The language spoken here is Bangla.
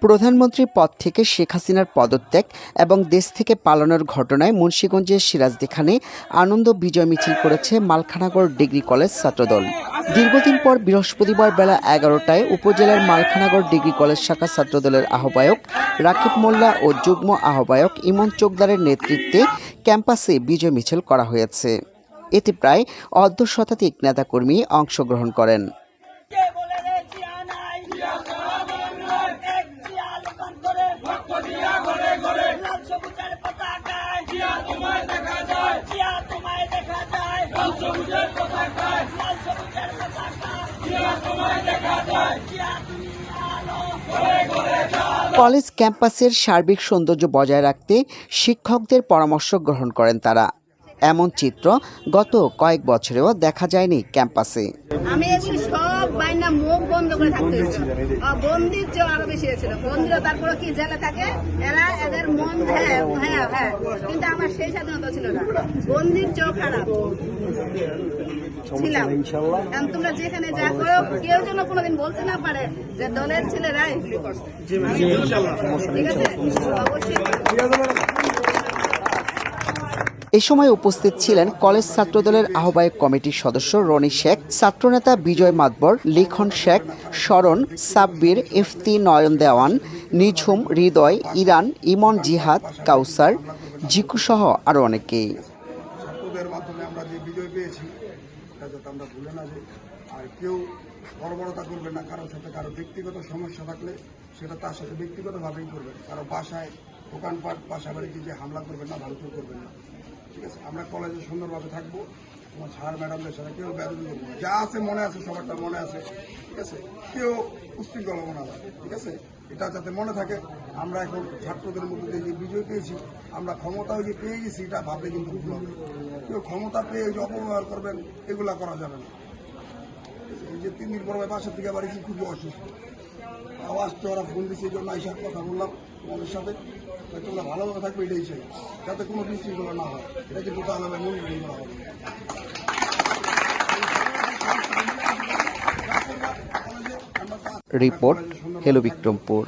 প্রধানমন্ত্রী পদ থেকে শেখ হাসিনার পদত্যাগ এবং দেশ থেকে পালানোর ঘটনায় মুন্সীগঞ্জের সিরাজদিখানে আনন্দ বিজয় মিছিল করেছে মালখানাগড় ডিগ্রি কলেজ ছাত্রদল। দীর্ঘদিন পর বৃহস্পতিবার বেলা এগারোটায় উপজেলার মালখানাগড় ডিগ্রি কলেজ শাখা ছাত্রদলের আহ্বায়ক রাকিব মোল্লা ও যুগ্ম আহ্বায়ক ইমন চোকদারের নেতৃত্বে ক্যাম্পাসে বিজয় মিছিল করা হয়েছে। এতে প্রায় অর্ধ শতাধিক নেতাকর্মী অংশগ্রহণ করেন। কলেজ ক্যাম্পাসের সার্বিক সৌন্দর্য বজায় রাখতে শিক্ষকদের পরামর্শ গ্রহণ করেন তারা। এমন চিত্র গত কয়েক বছরেও দেখা যায়নি ক্যাম্পাসে। আমি বাইনা মুখ বন্ধ করে থাকতে বন্দির চেয়েও আরও বেশি হয়েছিল। বন্দিরা তারপরে কি জেলে থাকে? এরা এদের মন হ্যাঁ হ্যাঁ হ্যাঁ। কিন্তু আমার সেই স্বাধীনতা ছিল না। বন্দির চেয়েও খারাপ। ছিলাম। তোমরা যেখানে যা করো কেউ যেন কোনোদিন বলতে না পারে যে দলের ছেলেরা এগুলি করছে। ঠিক আছে? অবশ্যই এ সময় উপস্থিত ছিলেন কলেজ ছাত্রদলের আহ্বায়ক কমিটির সদস্য রনি শেখ, ছাত্রনেতা বিজয় মাতবর, লিখন শেখ শরণ সাব্বির, ইফতি নয়ন দেওয়ান, নিঝুম, হৃদয়, ইরান, ইমন জিহাদ, কাউসার জিকুসহ আরও অনেকেই। করবে না, কারোর সাথে কারও ব্যক্তিগত সমস্যা থাকলে সেটা তার সাথে ব্যক্তিগতভাবেই কারও বাসায় দোকানপাট, বাসা বাড়িতে যে হামলা না না। ঠিক আছে, আমরা কলেজে সুন্দরভাবে থাকব। তোমার স্যার ম্যাডামদের সাথে কেউ না। যা আছে মনে আছে, সবারটা মনে আছে, ঠিক আছে? কেউ উশৃঙ্খল মনে হয় ঠিক আছে? এটা যাতে মনে থাকে, আমরা এখন ছাত্রদের মধ্যে যে বিজয় পেয়েছি, আমরা ক্ষমতাও যে পেয়ে গেছি, এটা ভাবলে কিন্তু ভুল হবে। কেউ ক্ষমতা পেয়ে যে অপব্যবহার করবেন, এগুলা করা যাবে না। এই যে তিন দিন পর বাসার থেকে বাড়িছি খুবই অসুস্থ। আওয়াজটা ওরা ফোন দিচ্ছে এই জন্য এইসব কথা বললাম তোমাদের সাথে। তোমরা ভালোভাবে থাকবে, এটাই চাই। যাতে কোনো বিশৃঙ্খলা না হয়। এটা কিন্তু তাহলে মূল করা হবে। Report, hello Bikrampur.